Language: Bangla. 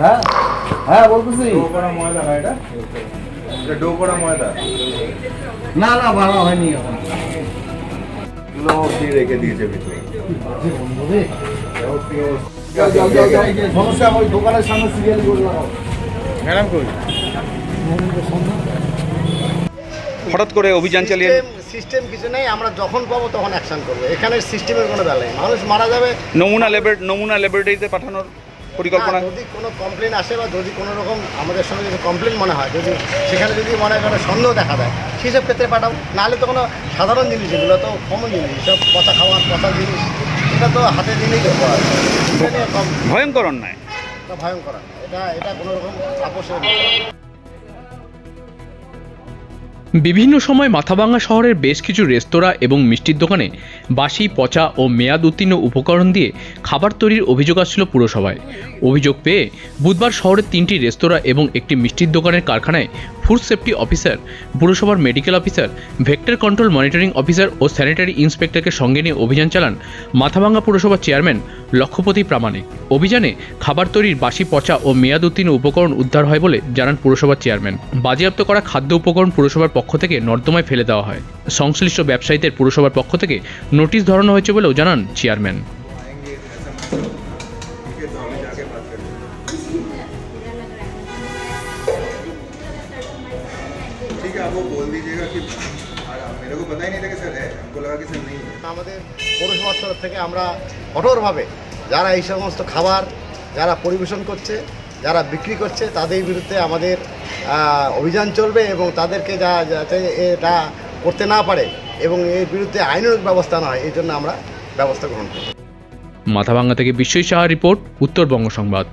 হ্যাঁ হ্যাঁ বলতেছি। ময়দা না এটা? এটা ডো করা ময়দা। না না ভালো হয়নি এখন। এগুলো দিয়ে রেখে দিয়েছে ভিতরে। সমস্যা ওই দোকানের সামনে সিরিয়াল ম্যাডাম কই? হঠাৎ করে অভিযান চালিয়ে সিস্টেম কিছু নেই আমরা যখন পাবো তখন অ্যাকশন করব। এখানে সিস্টেমের কোনো বেলা নেই। মানুষ মারা যাবে। নমুনা নমুনা ল্যাবরেটরিতে পাঠানোর পরিকল্পনা যদি কোনো কমপ্লেন আসে বা যদি কোনো রকম আমাদের সঙ্গে যদি কমপ্লেন মনে হয় যদি সেখানে যদি মনে হয় কোনো সন্দেহ দেখা দেয় সেসব ক্ষেত্রে পাঠাও। নাহলে তো কোনো সাধারণ জিনিস এগুলো তো কমন জিনিস সব পচা খাওয়ার পচা জিনিস এটা তো হাতে দিলেই তো হয়। ভয়ঙ্কর অন্যায়। এটা ভয়ঙ্কর এটা এটা কোনো রকম আপোষের। বিভিন্ন সময় মাথাভাঙা শহরের বেশ কিছু রেস্তোরাঁ এবং মিষ্টির দোকানে বাসি পচা ও মেয়াদ উত্তীর্ণ উপকরণ দিয়ে খাবার তৈরির অভিযোগ আসছিল পুরসভায়। অভিযোগ পেয়ে বুধবার শহরের তিনটি রেস্তোরাঁ এবং একটি মিষ্টির দোকানের কারখানায় ফুড সেফটি অফিসার পুরসভার medical officer vector control monitoring officer ও স্যানিটারি ইন্সপেক্টরকে সঙ্গে নিয়ে অভিযান চালান মাথাভাঙ্গা পুরসভার চেয়ারম্যান লক্ষ্যপতি প্রামাণিক অভিযানে খাবার তৈরির বাসি পচা ও মেয়াদ উত্তীর্ণ উপকরণ উদ্ধার হয় বলে জানান পুরসভার চেয়ারম্যান বাজেয়াপ্ত করা খাদ্য উপকরণ পুরসভার পক্ষ থেকে নর্দমায় ফেলে দেওয়া হয় সংশ্লিষ্ট ব্যবসায়ীদের পুরসভার পক্ষ থেকে নোটিশ ধরানো হয়েছে বলেও জানান চেয়ারম্যান ठीक है आप वो बोल दीजिएगा कि और मेरे को पता ही नहीं था कि सर है हमको लगा कि सर नहीं है আমাদের পৌরসভার তরফ থেকে আমরা কঠোরভাবে যারা এই সমস্ত খাবার যারা পরিবেশন করছে যারা বিক্রি করছে তাদের বিরুদ্ধে আমাদের আহ, অভিযান চলবে এবং তাদেরকে যা যাতে এটা করতে না পারে এবং এর বিরুদ্ধে আইনানুগ ব্যবস্থা না হয় এই জন্য আমরা ব্যবস্থা গ্রহণ করব মাথাভাঙ্গা থেকে বিশ্বই সাহা রিপোর্ট উত্তরবঙ্গ সংবাদ